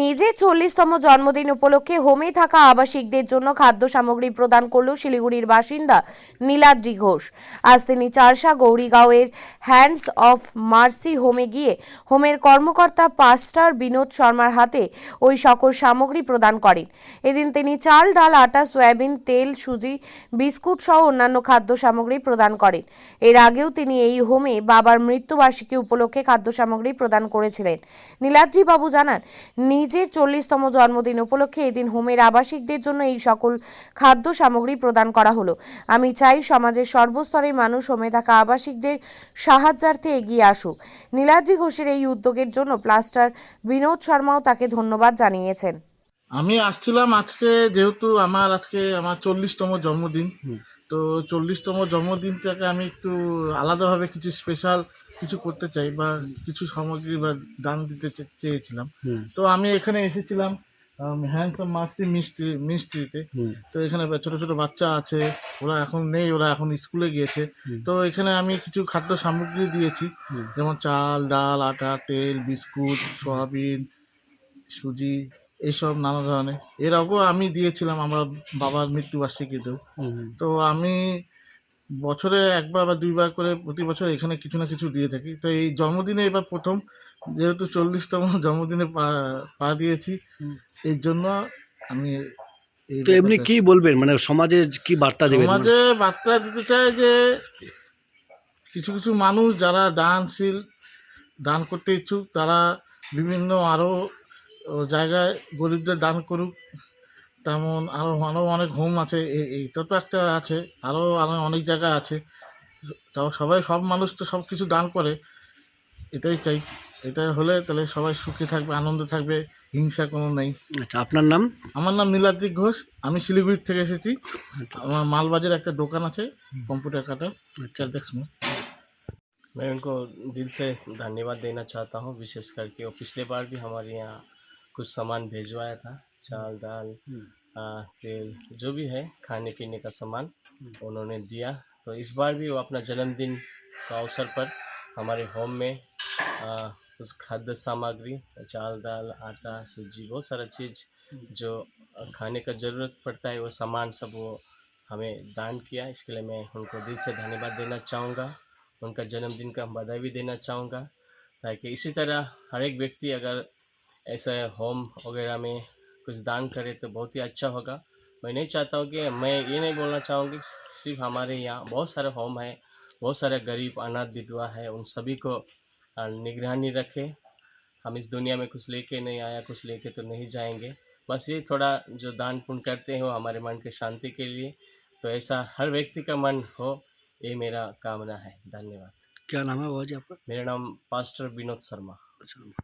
নিজে চল্লিশতম জন্মদিন উপলক্ষে হোমে থাকা আবাসিকদের জন্য খাদ্য সামগ্রী প্রদান করল শিলিগুড়ির বাসিন্দা নীলাদ্রি ঘোষ। আজ তিনি চারশা গৌরীগাঁওয়ের হ্যান্ডস অফ মার্সি হোমে গিয়ে হোমের কর্মকর্তা পাস্টার বিনোদ শর্মার হাতে ওই সকল সামগ্রী প্রদান করেন। এদিন তিনি চাল, ডাল, আটা, সয়াবিন, তেল, সুজি, বিস্কুট সহ অন্যান্য খাদ্য সামগ্রী প্রদান করেন। এর আগেও তিনি এই হোমে বাবার মৃত্যুবার্ষিকী উপলক্ষে খাদ্য সামগ্রী প্রদান করেছিলেন। নীলাদ্রি বাবু জানান নিজের চল্লিশতম জন্মদিন উপলক্ষে এদিন হোমের আবাসিকদের জন্য এই সকল খাদ্য সামগ্রী প্রদান করা হলো। আমি চাই সমাজের সর্বস্তরের মানুষ হোমে থাকা আবাসিকদের সাহায্যার্থে এগিয়ে আসুক। নীলাদ্রি ঘোষের এই উদ্যোগের জন্য প্লাস্টার বিনোদ শর্মাও তাকে ধন্যবাদ জানিয়েছেন। আমি আসছিলাম আজকে যেহেতু আমার আজকে আমার চল্লিশতম জন্মদিন। তো চল্লিশতম জন্মদিন থেকে আমি একটু আলাদাভাবে কিছু স্পেশাল কিছু করতে চাই বা কিছু সামগ্রী বা দান দিতে চেয়েছিলাম। তো আমি এখানে এসেছিলাম হ্যান্ডসাম মার্সি মিষ্টি মিষ্টিতে। তো এখানে ছোট ছোট বাচ্চা আছে ওরা এখন নেই ওরা এখন স্কুলে গিয়েছে। তো এখানে আমি কিছু খাদ্য সামগ্রী দিয়েছি যেমন চাল ডাল আটা তেল বিস্কুট সয়াবিন সুজি এইসব নানা ধরনের। এর আগেও আমি দিয়েছিলাম আমার বাবার মৃত্যুবার্ষিকীতেও। তো আমি বছরে একবার বা দুইবার করে প্রতি বছর এখানে কিছু না কিছু দিয়ে থাকি। তো এই জন্মদিনে এবার প্রথম যেহেতু চল্লিশতম জন্মদিনে পা পা দিয়েছি এর জন্য আমি তো এমনি কি বলবেন? মানে সমাজে কি বার্তা দেবেন? সমাজে বার্তা দিতে চাই যে কিছু কিছু মানুষ যারা দানশীল দান করতে ইচ্ছুক তারা বিভিন্ন আরও জায়গায় গরিবদের দান করুক। তেমন আরও আরও অনেক হোম আছে এ- এইটা তো একটা আছে আরও আরও অনেক জায়গা আছে তাও সবাই সব মানুষ তো সব কিছু দান করে এটাই চাই এটা হলে তাহলে সবাই সুখে থাকবে আনন্দে থাকবে হিংসা কোনো নেই আচ্ছা আপনার নাম আমার নাম নীলাদ্রি ঘোষ আমি শিলিগুড়ি থেকে এসেছি আমার মালবাজার একটা দোকান আছে কম্পিউটার কাটার চার ডেস্ক में मैं उनको दिल से धन्यवाद देना चाहता हूँ विशेष करके वो पिछले बार भी हमारे यहाँ कुछ सामान भेजवाया था चाल दाल आ, तेल जो भी है खाने पीने का सामान उन्होंने दिया। तो इस बार भी वो अपना जन्मदिन का अवसर पर हमारे होम में आ, उस खाद्य सामग्री चाल दाल आटा सूजी बहुत सारा चीज़ जो खाने का ज़रूरत पड़ता है वो सामान सब वो हमें दान किया। इसके लिए मैं उनको दिल से धन्यवाद देना चाहूँगा। उनका जन्मदिन का बधाई भी देना चाहूँगा। ताकि इसी तरह हर एक व्यक्ति अगर ऐसा होम वगैरह में कुछ दान करे तो बहुत ही अच्छा होगा। मैं नहीं चाहता हूँ कि मैं ये नहीं बोलना चाहूँगी सिर्फ़ हमारे यहाँ बहुत सारे होम है बहुत सारे गरीब अनाथ विधवा है उन सभी को निगरानी रखे। हम इस दुनिया में कुछ लेके नहीं आया कुछ लेके तो नहीं जाएँगे। बस ये थोड़ा जो दान पुण्य करते हैं वो हमारे मन के शांति के लिए। तो ऐसा हर व्यक्ति का मन हो ये मेरा कामना है। धन्यवाद। क्या नाम है बाबा जी आपका? मेरा नाम पास्टर विनोद शर्मा। अच्छा।